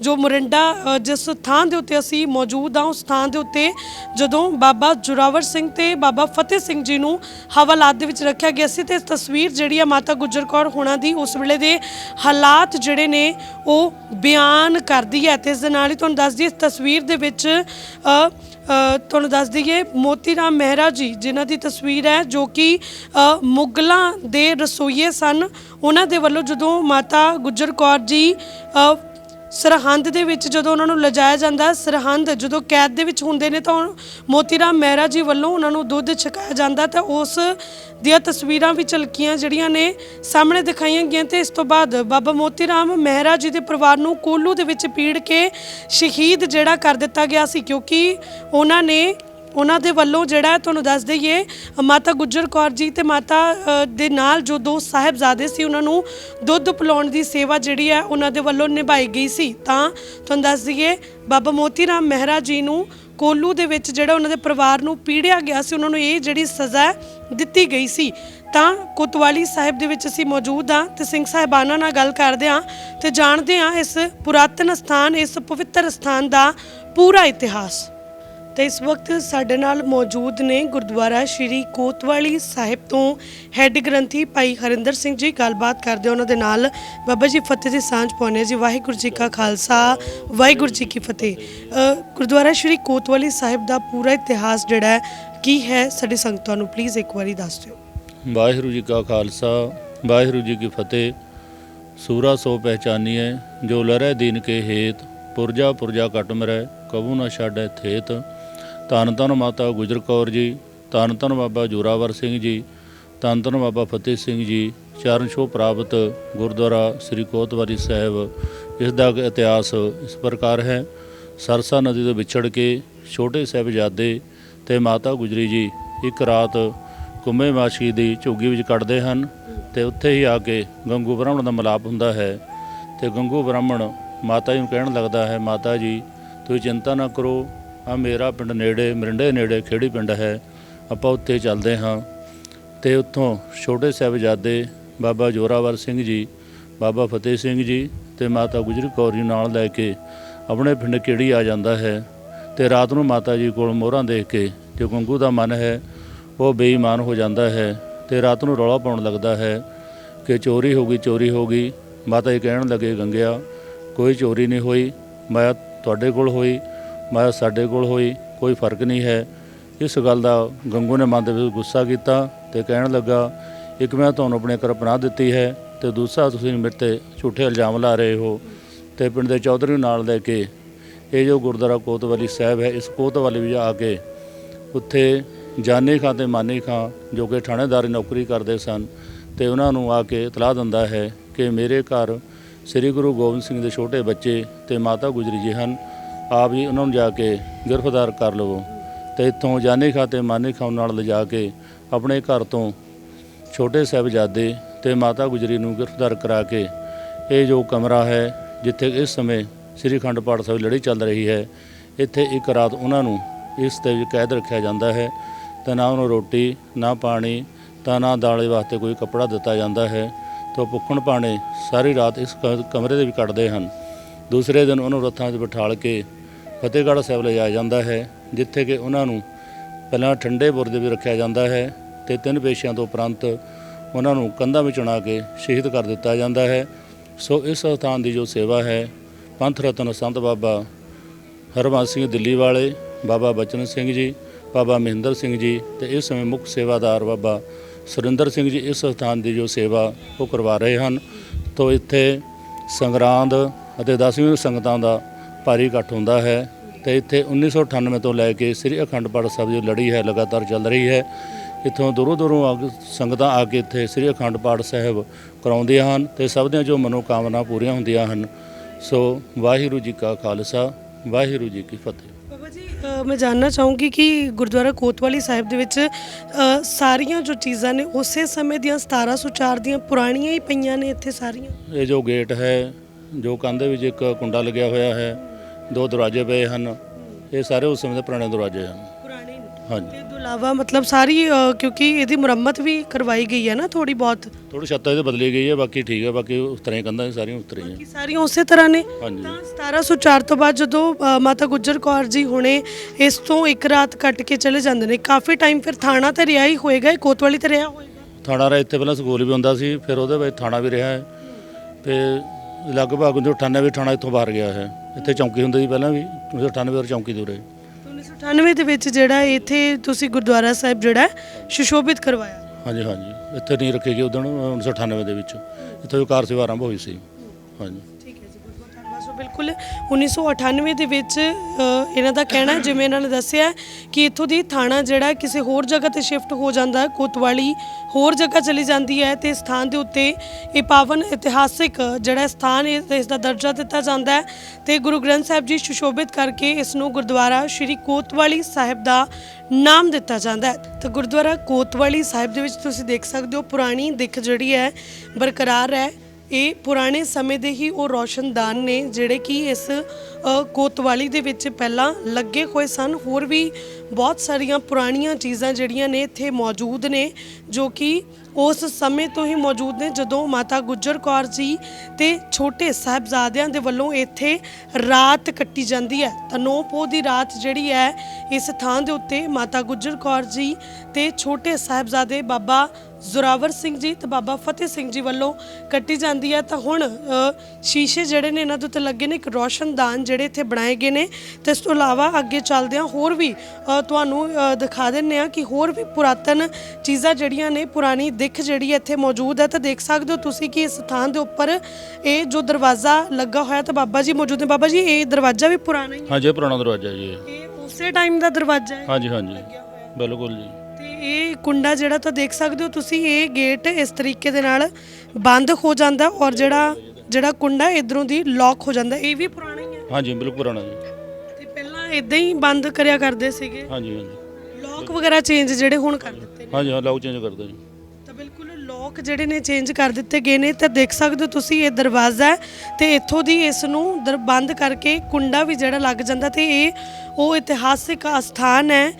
[SPEAKER 1] ਜੋ ਮੋਰਿੰਡਾ ਅ, ਜਿਸ ਥਾਂ ਦੇ ਉੱਤੇ ਅਸੀਂ ਮੌਜੂਦ ਹਾਂ ਉਸ ਥਾਂ ਦੇ ਉੱਤੇ ਜਦੋਂ ਬਾਬਾ ਜੁਰਾਵਰ ਸਿੰਘ ਤੇ ਬਾਬਾ ਫਤਿਹ ਸਿੰਘ ਜੀ ਨੂੰ ਹਵਾਲਾਤ ਦੇ ਵਿੱਚ ਰੱਖਿਆ ਗਿਆ ਸੀ ਤੇ ਇਸ ਤਸਵੀਰ ਜਿਹੜੀ ਆ ਮਾਤਾ ਗੁੱਜਰ ਕੌਰ ਹੋਣਾ ਦੀ ਉਸ ਵੇਲੇ ਦੇ ਹਾਲਾਤ ਜਿਹੜੇ ਨੇ ਉਹ ਬਿਆਨ ਕਰਦੀ ਹੈ ਤੇ ਇਸ ਦੇ ਨਾਲ ਹੀ ਤੁਹਾਨੂੰ ਦੱਸ ਦਈਏ ਇਸ ਤਸਵੀਰ ਦੇ ਵਿੱਚ ਅ, ਤੁਹਾਨੂੰ ਦੱਸ ਦਈਏ ਮੋਤੀ ਰਾਮ ਮਹਿਰਾ ਜੀ, ਜਿਨ੍ਹਾਂ ਦੀ ਤਸਵੀਰ ਹੈ, ਜੋ ਕਿ ਮੁਗਲਾਂ ਦੇ ਰਸੋਈਏ ਸਨ, ਉਹਨਾਂ ਦੇ ਵੱਲੋਂ ਜਦੋਂ ਮਾਤਾ ਗੁਜਰ ਕੌਰ ਜੀ ਸਰਹੰਦ ਦੇ ਵਿੱਚ ਜਦੋਂ ਉਹਨਾਂ ਨੂੰ ਲਿਜਾਇਆ ਜਾਂਦਾ ਸਰਹੰਦ ਜਦੋਂ ਕੈਦ ਦੇ ਵਿੱਚ ਹੁੰਦੇ ਨੇ ਤਾਂ ਉਹ ਮੋਤੀ ਰਾਮ ਮਹਿਰਾ ਜੀ ਵੱਲੋਂ ਉਹਨਾਂ ਨੂੰ ਦੁੱਧ ਛਕਾਇਆ ਜਾਂਦਾ ਤਾਂ ਉਸ ਦੀਆਂ ਤਸਵੀਰਾਂ ਵੀ ਝਲਕੀਆਂ ਜਿਹੜੀਆਂ ਨੇ ਸਾਹਮਣੇ ਦਿਖਾਈਆਂ ਗਈਆਂ ਤੇ ਇਸ ਤੋਂ ਬਾਅਦ ਬਾਬਾ ਮੋਤੀ ਰਾਮ ਮਹਿਰਾ ਜੀ ਦੇ ਪਰਿਵਾਰ ਨੂੰ ਕੋਲੂ ਦੇ ਵਿੱਚ ਪੀੜ ਕੇ ਸ਼ਹੀਦ ਜਿਹੜਾ ਕਰ ਦਿੱਤਾ ਗਿਆ ਸੀ ਕਿਉਂਕਿ ਉਹਨਾਂ ਨੇ ਉਹਨਾਂ ਦੇ ਵੱਲੋਂ ਜਿਹੜਾ ਤੁਹਾਨੂੰ ਦੱਸ ਦਈਏ ਮਾਤਾ ਗੁੱਜਰ ਕੌਰ ਜੀ ਤੇ ਮਾਤਾ ਅ, ਦੇ ਨਾਲ ਜੋ ਦੋ ਸਾਹਿਬਜ਼ਾਦੇ ਸੀ ਉਹਨਾਂ ਨੂੰ ਦੁੱਧ ਪਿਲਾਉਣ ਦੀ ਸੇਵਾ ਜਿਹੜੀ ਹੈ ਉਹਨਾਂ ਦੇ ਵੱਲੋਂ ਨਿਭਾਈ ਗਈ ਸੀ। ਤਾਂ ਤੁਹਾਨੂੰ ਦੱਸ ਦਈਏ ਬਾਬਾ ਮੋਤੀ ਰਾਮ ਮਹਿਰਾ ਜੀ ਨੂੰ ਕੋਲੂ ਦੇ ਵਿੱਚ ਜਿਹੜਾ ਉਹਨਾਂ ਦੇ ਪਰਿਵਾਰ ਨੂੰ ਪੀੜਿਆ ਗਿਆ ਸੀ ਉਹਨਾਂ ਨੂੰ ਇਹ ਜਿਹੜੀ ਸਜ਼ਾ ਦਿੱਤੀ ਗਈ ਸੀ। ਤਾਂ ਕੋਤਵਾਲੀ ਸਾਹਿਬ ਦੇ ਵਿੱਚ ਅਸੀਂ ਮੌਜੂਦ ਹਾਂ ਤੇ ਸਿੰਘ ਸਾਹਿਬਾਨਾਂ ਨਾਲ ਗੱਲ ਕਰਦੇ ਹਾਂ ਤੇ ਜਾਣਦੇ ਹਾਂ ਇਸ ਪੁਰਾਤਨ ਸਥਾਨ ਇਸ ਪਵਿੱਤਰ ਸਥਾਨ ਦਾ ਪੂਰਾ ਇਤਿਹਾਸ। ਤੇ ਇਸ ਵਕਤ ਸਾਡੇ ਨਾਲ ਮੌਜੂਦ ਨੇ ਗੁਰਦੁਆਰਾ ਸ਼੍ਰੀ ਕੋਤਵਾਲੀ ਸਾਹਿਬ ਤੋਂ ਹੈੱਡ ਗ੍ਰੰਥੀ ਭਾਈ ਹਰਿੰਦਰ ਸਿੰਘ ਜੀ। ਗੱਲਬਾਤ ਕਰਦੇ ਉਹਨਾਂ ਦੇ ਨਾਲ। ਬਾਬਾ ਜੀ, ਫਤਿਹ ਦੀ ਸਾਂਝ ਪਾਉਂਦੇ ਹਾਂ ਜੀ। ਵਾਹਿਗੁਰੂ ਜੀ ਕਾ ਖਾਲਸਾ, ਵਾਹਿਗੁਰੂ ਜੀ ਕੀ ਫਤਿਹ। ਗੁਰਦੁਆਰਾ ਸ਼੍ਰੀ ਕੋਤਵਾਲੀ ਸਾਹਿਬ ਦਾ ਪੂਰਾ ਇਤਿਹਾਸ ਜਿਹੜਾ ਕੀ ਹੈ? ਸਾਡੀ ਸੰਗਤਾਂ ਨੂੰ ਪਲੀਜ਼ ਇੱਕ ਵਾਰੀ ਦੱਸ ਦਿਓ।
[SPEAKER 2] ਵਾਹਿਗੁਰੂ ਜੀ ਕਾ ਖਾਲਸਾ, ਵਾਹਿਗੁਰੂ ਜੀ ਕੀ ਫਤਿਹ। ਸੂਰਾ ਸੋ ਪਹਿਚਾਨੀਏ ਜੋ ਲਰੈ ਦੀਨ ਕੇ ਹੇਤ, ਪੁਰਜਾ ਪੁਰਜਾ ਕਟ ਮਰੈ, ਕਬੂ ਨਾ ਛਾੜੈ ਥੇਤ। ਧੰਨ ਧੰਨ ਮਾਤਾ ਗੁਜਰ ਕੌਰ ਜੀ ਧੰਨ ਧੰਨ ਬਾਬਾ ਜੋਰਾਵਰ ਸਿੰਘ ਜੀ ਧੰਨ ਧੰਨ ਬਾਬਾ ਫਤਿਹ ਸਿੰਘ ਜੀ, ਚਰਨ ਛੋਹ ਪ੍ਰਾਪਤ ਗੁਰਦੁਆਰਾ ਸ੍ਰੀ ਕੋਤਵਾਲੀ ਸਾਹਿਬ। ਇਸ ਦਾ ਇਤਿਹਾਸ ਇਸ ਪ੍ਰਕਾਰ ਹੈ। ਸਰਸਾ ਨਦੀ ਤੋਂ ਵਿਛੜ ਕੇ ਛੋਟੇ ਸਾਹਿਬਜ਼ਾਦੇ ਤੇ ਮਾਤਾ ਗੁਜਰੀ ਜੀ ਇੱਕ ਰਾਤ ਕੁੰਮੇ ਮਾਛੀ ਦੀ ਝੁੱਗੀ ਵਿੱਚ ਕੱਢਦੇ ਹਨ ਤੇ ਉੱਥੇ ਹੀ ਆ ਕੇ ਗੰਗੂ ਬ੍ਰਾਹਮਣ ਦਾ ਮਲਾਪ ਹੁੰਦਾ ਹੈ। ਤੇ ਗੰਗੂ ਬ੍ਰਾਹਮਣ ਮਾਤਾ ਜੀ ਨੂੰ ਕਹਿਣ ਲੱਗਦਾ ਹੈ, ਮਾਤਾ ਜੀ, ਤੁਸੀਂ ਚਿੰਤਾ ਨਾ ਕਰੋ ਆ ਮੇਰਾ ਪਿੰਡ ਨੇੜੇ, ਮਰਿੰਡੇ ਨੇੜੇ ਖੇੜੀ ਪਿੰਡ ਹੈ। ਆਪਾਂ ਉੱਥੇ ਚੱਲਦੇ ਹਾਂ। ਤੇ ਉੱਥੋਂ ਛੋਟੇ ਸਾਹਿਬਜ਼ਾਦੇ ਬਾਬਾ ਜੋਰਾਵਰ ਸਿੰਘ ਜੀ, ਬਾਬਾ ਫਤਿਹ ਸਿੰਘ ਜੀ ਤੇ ਮਾਤਾ ਗੁਜਰੀ ਕੌਰ ਜੀ ਨਾਲ ਲੈ ਕੇ ਆਪਣੇ ਪਿੰਡ ਕਿਹੜੀ ਆ ਜਾਂਦਾ ਹੈ। ਤੇ ਰਾਤ ਨੂੰ ਮਾਤਾ ਜੀ ਕੋਲ ਮੋਹਰਾਂ ਦੇਖ ਕੇ ਜੋ ਗੰਗੂ ਦਾ ਮਨ ਹੈ, ਉਹ ਬੇਈਮਾਨ ਹੋ ਜਾਂਦਾ ਹੈ। ਤੇ ਰਾਤ ਨੂੰ ਰੌਲਾ ਪਾਉਣ ਲੱਗਦਾ ਹੈ ਕਿ ਚੋਰੀ ਹੋ ਗਈ, ਚੋਰੀ ਹੋ ਗਈ। ਮਾਤਾ ਜੀ ਕਹਿਣ ਲੱਗੇ, ਗੰਗਿਆ, ਕੋਈ ਚੋਰੀ ਨਹੀਂ ਹੋਈ। ਮੈਂ ਤੁਹਾਡੇ ਕੋਲ ਹੋਈ। ਮੈਂ ਸਾਡੇ ਕੋਲ ਹੋਈ, ਕੋਈ ਫ਼ਰਕ ਨਹੀਂ ਹੈ। ਇਸ ਗੱਲ ਦਾ ਗੰਗੂ ਨੇ ਮਨ ਦੇ ਵਿੱਚ ਗੁੱਸਾ ਕੀਤਾ ਤੇ ਕਹਿਣ ਲੱਗਾ, ਇੱਕ ਮੈਂ ਤੁਹਾਨੂੰ ਆਪਣੇ ਘਰ ਪਨਾਹ ਦਿੱਤੀ ਹੈ ਤੇ ਦੂਸਰਾ ਤੁਸੀਂ ਮੇਰੇ ਤੇ ਝੂਠੇ ਇਲਜ਼ਾਮ ਲਾ ਰਹੇ ਹੋ ਤੇ ਪਿੰਡ ਦੇ ਚੌਧਰੀ ਨੂੰ ਨਾਲ ਲੈ ਕੇ। ਇਹ ਜੋ ਗੁਰਦੁਆਰਾ ਕੋਤਵਾਲੀ ਸਾਹਿਬ ਹੈ, ਇਸ ਕੋਤਵਾਲੀ ਵਿੱਚ ਆ ਕੇ ਉੱਥੇ ਜਾਨੀ ਖਾਂ ਤੇ ਮਾਨੀ ਖਾਂ ਜੋ ਕਿ ਥਾਣੇਦਾਰੀ ਨੌਕਰੀ ਕਰਦੇ ਸਨ ਤੇ ਉਹਨਾਂ ਨੂੰ ਆ ਕੇ ਇਤਲਾਹ ਦਿੰਦਾ ਹੈ ਕਿ ਮੇਰੇ ਘਰ ਸ੍ਰੀ ਗੁਰੂ ਗੋਬਿੰਦ ਸਿੰਘ ਦੇ ਛੋਟੇ ਬੱਚੇ ਤੇ ਮਾਤਾ ਗੁਜਰੀ ਜੀ ਹਨ। ਆਪ ਜੀ ਉਹਨਾਂ ਨੂੰ ਜਾ ਕੇ ਗ੍ਰਿਫਤਾਰ ਕਰ ਲਵੋ ਤੇ ਇੱਥੋਂ ਜਾਨੀ ਖਾਂ ਤੇ ਮਾਨੀ ਖਾਂ ਨਾਲ ਲਿਜਾ ਕੇ ਆਪਣੇ ਘਰ ਤੋਂ ਛੋਟੇ ਸਾਹਿਬਜ਼ਾਦੇ ਤੇ ਮਾਤਾ ਗੁਜਰੀ ਨੂੰ ਗ੍ਰਿਫਤਾਰ ਕਰਾ ਕੇ ਇਹ ਜੋ ਕਮਰਾ ਹੈ, ਜਿੱਥੇ ਇਸ ਸਮੇਂ ਸ੍ਰੀ ਅਖੰਡ ਪਾਠ ਸਾਹਿਬ ਲੜੀ ਚੱਲ ਰਹੀ ਹੈ, ਇੱਥੇ ਇੱਕ ਰਾਤ ਉਹਨਾਂ ਨੂੰ ਇਸ 'ਤੇ ਵਿੱਚ ਕੈਦ ਰੱਖਿਆ ਜਾਂਦਾ ਹੈ। ਤਾਂ ਨਾ ਉਹਨੂੰ ਰੋਟੀ, ਨਾ ਪਾਣੀ, ਤਾਂ ਨਾ ਦਾਲੇ ਵਾਸਤੇ ਕੋਈ ਕੱਪੜਾ ਦਿੱਤਾ ਜਾਂਦਾ ਹੈ। ਤਾਂ ਭੁੱਖਣ ਪਾਣੇ ਸਾਰੀ ਰਾਤ ਇਸ ਕਮਰੇ ਦੇ ਵੀ ਕੱਟਦੇ ਹਨ। ਦੂਸਰੇ ਦਿਨ ਉਹਨੂੰ ਰੱਥਾਂ 'ਚ ਬਿਠਾਲ ਕੇ ਫਤਿਹਗੜ੍ਹ ਸਾਹਿਬ ਲਿਜਾਇਆ ਜਾਂਦਾ ਹੈ, ਜਿੱਥੇ ਕਿ ਉਹਨਾਂ ਨੂੰ ਪਹਿਲਾਂ ਠੰਡੇ ਬੁਰਜ ਵਿੱਚ ਰੱਖਿਆ ਜਾਂਦਾ ਹੈ ਤੇ ਤਿੰਨ ਪੇਸ਼ਿਆਂ ਤੋਂ ਉਪਰੰਤ ਉਹਨਾਂ ਨੂੰ ਕੰਧਾਂ ਵਿੱਚ ਚੁਣਾ ਕੇ ਸ਼ਹੀਦ ਕਰ ਦਿੱਤਾ ਜਾਂਦਾ ਹੈ। ਸੋ ਇਸ ਸਥਾਨ ਦੀ ਜੋ ਸੇਵਾ ਹੈ, ਪੰਥ ਰਤਨ ਸੰਤ ਬਾਬਾ ਹਰਵੰਸ ਸਿੰਘ ਦਿੱਲੀ ਵਾਲੇ, ਬਾਬਾ ਬਚਨ ਸਿੰਘ ਜੀ, ਬਾਬਾ ਮਹਿੰਦਰ ਸਿੰਘ ਜੀ ਤੇ ਇਸ ਸਮੇਂ ਮੁੱਖ ਸੇਵਾਦਾਰ ਬਾਬਾ ਸੁਰਿੰਦਰ ਸਿੰਘ ਜੀ ਇਸ ਸਥਾਨ ਦੀ ਜੋ ਸੇਵਾ ਉਹ ਕਰਵਾ ਰਹੇ ਹਨ। ਤੋਂ ਇੱਥੇ ਸੰਗਰਾਂਦ ਅਤੇ ਦਸਵੀਂ ਸੰਗਤਾਂ ਦਾ ਭਾਰੀ ਇਕੱਠ ਹੁੰਦਾ ਹੈ ਤੇ ਇੱਥੇ 1998 ਤੋਂ ਲੈ ਕੇ ਸ੍ਰੀ ਅਖੰਡ ਪਾਠ ਸਾਹਿਬ ਦੀ ਲੜੀ ਹੈ ਲਗਾਤਾਰ ਚੱਲ ਰਹੀ ਹੈ। ਇੱਥੋਂ ਦੂਰੋਂ ਦੂਰੋਂ ਆ ਕੇ ਸੰਗਤਾਂ ਆ ਕੇ ਇੱਥੇ ਸ੍ਰੀ ਅਖੰਡ ਪਾਠ ਸਾਹਿਬ ਕਰਾਉਂਦੀਆਂ ਹਨ ਤੇ ਸਭ ਦੀਆਂ ਜੋ ਮਨੋਕਾਮਨਾ ਪੂਰੀਆਂ ਹੁੰਦੀਆਂ ਹਨ। ਸੋ ਵਾਹਿਗੁਰੂ ਜੀ ਕਾ ਖਾਲਸਾ ਵਾਹਿਗੁਰੂ ਜੀ ਕੀ ਫਤਿਹ।
[SPEAKER 1] ਬਾਬਾ ਜੀ ਅ, ਮੈਂ ਜਾਨਣਾ ਚਾਹੂੰਗੀ ਕਿ ਗੁਰਦੁਆਰਾ ਕੋਤਵਾਲੀ ਸਾਹਿਬ ਦੇ ਵਿੱਚ ਅ, ਸਾਰੀਆਂ ਜੋ ਚੀਜ਼ਾਂ ਨੇ ਉਸੇ ਸਮੇਂ ਦੀਆਂ 1704 ਦੀਆਂ ਪੁਰਾਣੀਆਂ ਹੀ ਪਈਆਂ ਨੇ ਇੱਥੇ ਸਾਰੀਆਂ?
[SPEAKER 2] ਇਹ ਜੋ ਗੇਟ ਹੈ ਜੋ ਕੰਧ ਦੇ ਵਿੱਚ ਇੱਕ ਕੁੰਡਾ ਲੱਗਿਆ ਹੋਇਆ ਹੈ ਦੋ ਦਰਵਾਜ਼ੇ ਪਏ ਹਨ। ਇਹ ਸਾਰੇ ਉਸ ਸਮੇਂ ਦੇ ਪੁਰਾਣੇ ਦਰਵਾਜ਼ੇ ਹਨ।
[SPEAKER 1] ਪੁਰਾਣੇ ਨੇ
[SPEAKER 2] ਹਾਂਜੀ।
[SPEAKER 1] ਤੇ ਤੋਂ ਇਲਾਵਾ ਮਤਲਬ ਸਾਰੀ ਅ, ਕਿਉਂਕਿ ਇਹਦੀ ਮੁਰੰਮਤ ਵੀ ਕਰਵਾਈ ਗਈ ਹੈ ਨਾ ਥੋੜੀ ਬਹੁਤ?
[SPEAKER 2] ਥੋੜੀ ਛੱਤ ਇਹਦੇ ਬਦਲੀ ਗਈ ਹੈ ਬਾਕੀ ਠੀਕ ਹੈ ਬਾਕੀ ਉਸ ਤਰ੍ਹਾਂ ਹੀ ਕੰਧਾਂ ਸਾਰੀਆਂ ਉਸ ਤਰ੍ਹਾਂ ਹੀ।
[SPEAKER 1] ਕਿ ਸਾਰੀਆਂ ਉਸੇ ਤਰ੍ਹਾਂ ਨੇ?
[SPEAKER 2] ਹਾਂਜੀ।
[SPEAKER 1] ਤਾਂ 1704 ਤੋਂ ਬਾਅਦ ਜਦੋਂ ਅ, ਮਾਤਾ ਗੁਜਰ ਕੌਰ ਜੀ ਹੁਣੇ ਇਸ ਤੋਂ ਇੱਕ ਰਾਤ ਕੱਟ ਕੇ ਚਲੇ ਜਾਂਦੇ ਨੇ ਕਾਫੀ ਟਾਈਮ ਫਿਰ ਥਾਣਾ ਤੇ ਰਿਹਾ ਹੀ ਹੋਏਗਾ ਇਹ ਕੋਤਵਾਲੀ ਤੇ ਰਿਹਾ ਹੋਏਗਾ?
[SPEAKER 2] ਥਾਣਾ ਰਾ ਇੱਥੇ ਪਹਿਲਾਂ ਸਕੂਲ ਵੀ ਹੁੰਦਾ ਸੀ ਫਿਰ ਉਹਦੇ ਵਿੱਚ ਥਾਣਾ ਵੀ ਰਿਹਾ ਹੈ। ਤੇ ਲਗਭਗ ਜੋ 98 ਵੀ ਥਾਣਾ ਇੱਥੋਂ ਬਾਹਰ ਗਿਆ ਹੈ। ਇੱਥੇ ਚੌਂਕੀ ਹੁੰਦੀ ਸੀ ਪਹਿਲਾਂ ਵੀ 1998 ਵਾਰ ਚੌਂਕੀ ਦੂਰੇ
[SPEAKER 1] 1998 ਦੇ ਵਿੱਚ ਜਿਹੜਾ ਇੱਥੇ ਤੁਸੀਂ ਗੁਰਦੁਆਰਾ ਸਾਹਿਬ ਜਿਹੜਾ ਹੈ ਸੁਸ਼ੋਭਿਤ ਕਰਵਾਇਆ।
[SPEAKER 2] ਹਾਂਜੀ ਹਾਂਜੀ। ਇੱਥੇ ਨਹੀਂ ਰੱਖੀ ਗਈ ਉਦੋਂ 1998 ਦੇ ਵਿੱਚ। ਇੱਥੇ ਜੋ ਕਾਰ ਸੇਵਾ ਆਰੰਭ ਹੋਈ ਸੀ। ਹਾਂਜੀ।
[SPEAKER 1] ਬਿਲਕੁਲ 1998 ਦੇ ਵਿੱਚ ਅ, ਇਹਨਾਂ ਦਾ ਕਹਿਣਾ ਹੈ, ਜਿਵੇਂ ਇਹਨਾਂ ਨੇ ਦੱਸਿਆ ਹੈ, ਕਿ ਇੱਥੋਂ ਦੀ ਥਾਣਾ ਜਿਹੜਾ ਕਿਸੇ ਹੋਰ ਜਗ੍ਹਾ ਤੇ ਸ਼ਿਫਟ ਹੋ ਜਾਂਦਾ ਹੈ ਕੋਤਵਾਲੀ ਹੋਰ ਜਗ੍ਹਾ ਚਲੀ ਜਾਂਦੀ ਹੈ ਤੇ ਸਥਾਨ ਦੇ ਉੱਤੇ ਇਹ ਪਾਵਨ ਇਤਿਹਾਸਿਕ ਜਿਹੜਾ ਸਥਾਨ ਹੈ ਇਸ ਦਾ ਦਰਜਾ ਦਿੱਤਾ ਜਾਂਦਾ ਹੈ ਤੇ ਗੁਰੂ ਗ੍ਰੰਥ ਸਾਹਿਬ ਜੀ ਸੁਸ਼ੋਭਿਤ ਕਰਕੇ ਇਸ ਨੂੰ ਗੁਰਦੁਆਰਾ ਸ਼੍ਰੀ ਕੋਤਵਾਲੀ ਸਾਹਿਬ ਦਾ ਨਾਮ ਦਿੱਤਾ ਜਾਂਦਾ ਹੈ। ਤੇ ਗੁਰਦੁਆਰਾ ਕੋਤਵਾਲੀ ਸਾਹਿਬ ਦੇ ਵਿੱਚ ਤੁਸੀਂ ਦੇਖ ਸਕਦੇ ਹੋ ਪੁਰਾਣੀ ਦਿੱਖ ਜਿਹੜੀ ਹੈ ਬਰਕਰਾਰ ਹੈ। ਇਹ ਪੁਰਾਣੇ ਸਮੇਂ ਦੇ ਹੀ ਉਹ ਰੋਸ਼ਨਦਾਨ ਨੇ ਜਿਹੜੇ ਕਿ ਇਸ ਕੋਤਵਾਲੀ ਦੇ ਵਿੱਚ ਪਹਿਲਾਂ ਲੱਗੇ ਹੋਏ ਸਨ। ਹੋਰ ਵੀ ਬਹੁਤ ਸਾਰੀਆਂ ਪੁਰਾਣੀਆਂ ਚੀਜ਼ਾਂ ਜਿਹੜੀਆਂ ਨੇ ਇੱਥੇ ਮੌਜੂਦ ਨੇ, ਜੋ ਕਿ ਉਸ ਸਮੇਂ ਤੋਂ ਹੀ ਮੌਜੂਦ ਨੇ, ਜਦੋਂ ਮਾਤਾ ਗੁੱਜਰ ਕੌਰ ਜੀ ਤੇ ਛੋਟੇ ਸਾਹਿਬਜ਼ਾਦਿਆਂ ਦੇ ਵੱਲੋਂ ਇੱਥੇ ਰਾਤ ਕੱਟੀ ਜਾਂਦੀ ਹੈ। ਤਾਂ ਪੋਹ ਦੀ ਰਾਤ ਜਿਹੜੀ ਹੈ, ਇਸ ਥਾਂ ਦੇ ਉੱਤੇ ਮਾਤਾ ਗੁੱਜਰ ਕੌਰ ਜੀ ਤੇ ਛੋਟੇ ਸਾਹਿਬਜ਼ਾਦੇ ਬਾਬਾ ਜ਼ੋਰਾਵਰ ਸਿੰਘ ਜੀ ਤੇ ਬਾਬਾ ਫਤਿਹ ਸਿੰਘ ਜੀ ਵੱਲੋਂ ਕੱਟੀ ਜਾਂਦੀ ਹੈ। ਤਾਂ ਹੁਣ ਅ, ਸ਼ੀਸ਼ੇ ਜਿਹੜੇ ਨੇ ਇਹਨਾਂ ਦੇ ਉੱਤੇ ਲੱਗੇ ਨੇ ਇੱਕ ਰੋਸ਼ਨਦਾਨ ਜਿਹੜੇ ਇੱਥੇ ਬਣਾਏ ਗਏ ਨੇ। ਤੇ ਇਸ ਤੋਂ ਇਲਾਵਾ ਅੱਗੇ ਚੱਲਦਿਆਂ ਹੋਰ ਵੀ ਅ, ਤੁਹਾਨੂੰ ਅ, ਦਿਖਾ ਦਿੰਨੇ ਆ ਕਿ ਹੋਰ ਵੀ ਪੁਰਾਤਨ ਚੀਜ਼ਾਂ ਜਿਹੜੀਆਂ ਨੇ ਪੁਰਾਣੀ ਦਿੱਖ ਜਿਹੜੀ ਹੈ ਇੱਥੇ ਮੌਜੂਦ ਹੈ। ਤਾਂ ਦੇਖ ਸਕਦੇ ਹੋ ਤੁਸੀਂ ਕਿ ਇਸ ਸਥਾਨ ਦੇ ਉੱਪਰ ਇਹ ਜੋ ਦਰਵਾਜ਼ਾ ਲੱਗਾ ਹੋਇਆ ਤਾਂ ਬਾਬਾ ਜੀ ਮੌਜੂਦ ਨੇ। ਬਾਬਾ ਜੀ ਇਹ ਦਰਵਾਜ਼ਾ ਵੀ ਪੁਰਾਣਾ ਹੀ ਹੈ।
[SPEAKER 2] ਹਾਂਜੀ ਇਹ ਪੁਰਾਣਾ ਦਰਵਾਜ਼ਾ ਜੀ। ਇਹ।
[SPEAKER 1] ਇਹ ਉਸੇ ਟਾਈਮ ਦਾ ਦਰਵਾਜ਼ਾ ਹੈ
[SPEAKER 2] ਹਾਂਜੀ ਹਾਂਜੀ।
[SPEAKER 1] ਲੱਗਿਆ ਹੋਇਆ।
[SPEAKER 2] ਬਿਲਕੁਲ ਜੀ।
[SPEAKER 1] ਤੇ ਇਹ ਕੁੰਡਾ ਜਿਹੜਾ ਤਾਂ ਦੇਖ ਸਕਦੇ ਹੋ ਤੁਸੀਂ ਇਹ ਗੇਟ ਇਸ ਤਰੀਕੇ ਦੇ ਨਾਲ ਬੰਦ ਹੋ ਜਾਂਦਾ ਔਰ ਜਿਹੜਾ ਜਿਹੜਾ ਕੁੰਡਾ ਇਧਰੋਂ ਦੀ ਲੌਕ ਹੋ ਜਾਂਦਾ। ਇਹ ਵੀ ਪੁਰਾਣਾ ਹੀ ਹੈ?
[SPEAKER 2] ਹਾਂਜੀ ਬਿਲਕੁਲ ਪੁਰਾਣਾ ਜੀ।
[SPEAKER 1] ਤੇ ਪਹਿਲਾਂ ਇਦਾਂ ਹੀ ਬੰਦ ਕਰਿਆ ਕਰਦੇ ਸੀਗੇ?
[SPEAKER 2] ਹਾਂਜੀ ਹਾਂਜੀ।
[SPEAKER 1] ਲੌਕ ਵਗੈਰਾ ਚੇਂਜ ਜਿਹੜੇ ਹੁਣ ਕਰ ਦਿੱਤੇ ਨੇ।
[SPEAKER 2] ਹਾਂਜੀ ਹਾਂ ਲੌਕ ਚੇਂਜ ਕਰਦਾ ਜੀ
[SPEAKER 1] ਤਾਂ ਬਿਲਕੁਲ ਲੌਕ ਜਿਹੜੇ ਨੇ ਚੇਂਜ ਕਰ ਦਿੱਤੇ ਗਏ ਨੇ ਤਾਂ ਦੇਖ ਸਕਦੇ ਹੋ ਤੁਸੀਂ ਇਹ ਦਰਵਾਜ਼ਾ ਹੈ ਤੇ ਇੱਥੋਂ ਦੀ ਇਸ ਨੂੰ ਦਰ ਬੰਦ ਕਰਕੇ ਕੁੰਡਾ ਵੀ ਜਿਹੜਾ ਲੱਗ ਜਾਂਦਾ ਤੇ ਇਹ ਉਹ ਇਤਿਹਾਸਿਕ ਅਸਥਾਨ ਹੈ।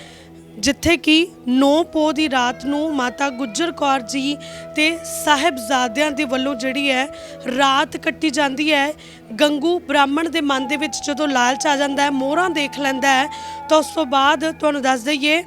[SPEAKER 1] ਜਿੱਥੇ ਕਿ 9 ਪੋਹ ਦੀ ਰਾਤ ਨੂੰ ਮਾਤਾ ਗੁੱਜਰ ਕੌਰ ਜੀ ਤੇ ਸਾਹਿਬਜ਼ਾਦਿਆਂ ਦੇ ਵੱਲੋਂ ਜਿਹੜੀ ਹੈ ਰਾਤ ਕੱਟੀ ਜਾਂਦੀ ਹੈ, ਗੰਗੂ ਬ੍ਰਾਹਮਣ ਦੇ ਮਨ ਦੇ ਵਿੱਚ ਜਦੋਂ ਲਾਲਚ ਆ ਜਾਂਦਾ ਹੈ, ਮੋਹਰਾਂ ਦੇਖ ਲੈਂਦਾ ਹੈ, ਤਾਂ ਉਸ ਤੋਂ ਬਾਅਦ ਤੁਹਾਨੂੰ ਦੱਸ ਦਈਏ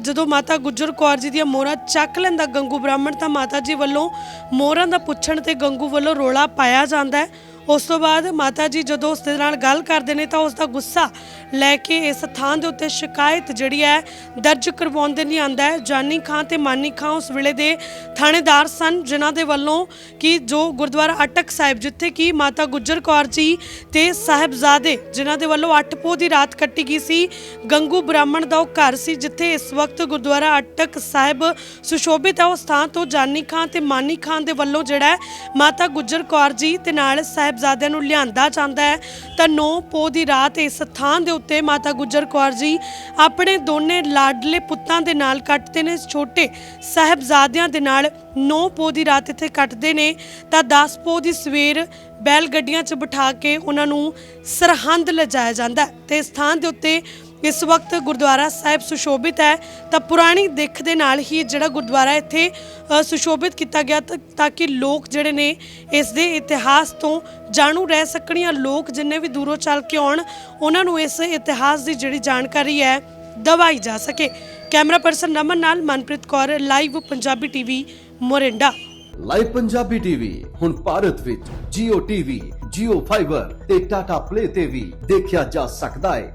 [SPEAKER 1] ਜਦੋਂ ਮਾਤਾ ਗੁੱਜਰ ਕੌਰ ਜੀ ਦੀਆਂ ਮੋਹਰਾਂ ਚੱਕ ਲੈਂਦਾ ਗੰਗੂ ਬ੍ਰਾਹਮਣ, ਤਾਂ ਮਾਤਾ ਜੀ ਵੱਲੋਂ ਮੋਹਰਾਂ ਦਾ ਪੁੱਛਣ ਤੇ ਗੰਗੂ ਵੱਲੋਂ ਰੋਲਾ ਪਾਇਆ ਜਾਂਦਾ ਹੈ। ਉਸ ਤੋਂ ਬਾਅਦ ਮਾਤਾ ਜੀ ਜਦੋਂ ਉਸ ਦੇ ਨਾਲ ਗੱਲ ਕਰਦੇ ਨੇ ਤਾਂ ਉਸ ਦਾ ਗੁੱਸਾ ਲੈ ਕੇ ਇਸ ਥਾਂ ਦੇ ਉੱਤੇ ਸ਼ਿਕਾਇਤ ਜਿਹੜੀ ਹੈ ਦਰਜ ਕਰਵਾਉਂਦੇ ਨਹੀਂ ਆਂਦਾ ਹੈ। ਜਾਨੀ ਖਾਂ ਤੇ ਮਾਨੀ ਖਾਂ ਉਸ ਵੇਲੇ ਦੇ ਥਾਣੇਦਾਰ ਸਨ, ਜਿਨ੍ਹਾਂ ਦੇ ਵੱਲੋਂ ਕਿ ਜੋ ਗੁਰਦੁਆਰਾ ਅਟਕ ਸਾਹਿਬ, ਜਿੱਥੇ ਕਿ ਮਾਤਾ ਗੁੱਜਰ ਕੌਰ ਜੀ ਤੇ ਸਾਹਿਬਜ਼ਾਦੇ, ਜਿਨ੍ਹਾਂ ਦੇ ਵੱਲੋਂ ਅੱਠ ਪੋਹ ਦੀ ਰਾਤ ਕੱਟੀ ਗਈ ਸੀ, ਗੰਗੂ ਬ੍ਰਾਹਮਣ ਦਾ ਉਹ ਘਰ ਸੀ, ਜਿੱਥੇ ਇਸ ਵਕਤ ਗੁਰਦੁਆਰਾ ਅਟਕ ਸਾਹਿਬ ਸੁਸ਼ੋਭਿਤ ਹੈ। ਉਸ ਥਾਂ ਤੋਂ ਜਾਨੀ ਖਾਂ ਤੇ ਮਾਨੀ ਖਾਂ ਦੇ ਵੱਲੋਂ ਜਿਹੜਾ ਮਾਤਾ ਗੁੱਜਰ ਕੌਰ ਜੀ ਤੇ ਨਾਲ ਸਾਹਿਬ ਸਾਹਿਬਜ਼ਾਦਿਆਂ ਨੂੰ ਲਿਆਂਦਾ ਜਾਂਦਾ ਹੈ, ਤਾਂ 9 ਪੋ ਦੀ ਰਾਤ ਇਸ ਥਾਂ ਦੇ ਉੱਤੇ ਮਾਤਾ ਗੁਜਰ ਕੌਰ ਜੀ ਆਪਣੇ ਦੋਨੇ ਲਾਡਲੇ ਪੁੱਤਾਂ ਦੇ ਨਾਲ ਕੱਟਦੇ ਨੇ, ਛੋਟੇ ਸਾਹਿਬਜ਼ਾਦਿਆਂ ਦੇ ਨਾਲ 9 ਪੋ ਦੀ ਰਾਤ ਇੱਥੇ ਕੱਟਦੇ ਨੇ, ਤਾਂ 10 ਪੋ ਦੀ ਸਵੇਰ ਬੈਲ ਗੱਡੀਆਂ 'ਚ ਬਿਠਾ ਕੇ ਉਹਨਾਂ ਨੂੰ ਸਰਹੰਦ ਲਿਜਾਇਆ ਜਾਂਦਾ ਤੇ ਇਸ ਥਾਂ ਦੇ ਉੱਤੇ ਇਸ ਵਕਤ ਗੁਰਦੁਆਰਾ ਸਾਹਿਬ ਸੁਸ਼ੋਭਿਤ ਹੈ ਤਾਂ ਪੁਰਾਣੀ ਦਿੱਖ ਦੇ ਨਾਲ ਹੀ ਜਿਹੜਾ ਗੁਰਦੁਆਰਾ ਇੱਥੇ ਅ, ਸੁਸ਼ੋਭਿਤ ਕੀਤਾ ਗਿਆ ਤਾਂ- ਤਾਂ ਕਿ ਲੋਕ ਜਿਹੜੇ ਨੇ ਇਸ ਦੇ ਇਤਿਹਾਸ ਤੋਂ ਜਾਣੂ ਰਹਿ ਸਕਣ ਜਾਂ ਲੋਕ ਜਿੰਨੇ ਵੀ ਦੂਰੋਂ ਚੱਲ ਕੇ ਆਉਣ ਉਹਨਾਂ ਨੂੰ ਇਸ ਇਤਿਹਾਸ ਦੀ ਜਿਹੜੀ ਜਾਣਕਾਰੀ ਹੈ ਦਵਾਈ ਜਾ ਸਕੇ। ਕੈਮਰਾ ਪਰਸਨ ਰਮਨ ਨਾਲ Manpreet Kaur live Punjabi TV Morinda.
[SPEAKER 3] Live Punjabi TV ਹੁਣ ਭਾਰਤ ਵਿੱਚ Jio TV, Jio Fiber ਤੇ Tata Play ਤੇ ਵੀ ਦੇਖਿਆ ਜਾ ਸਕਦਾ ਹੈ।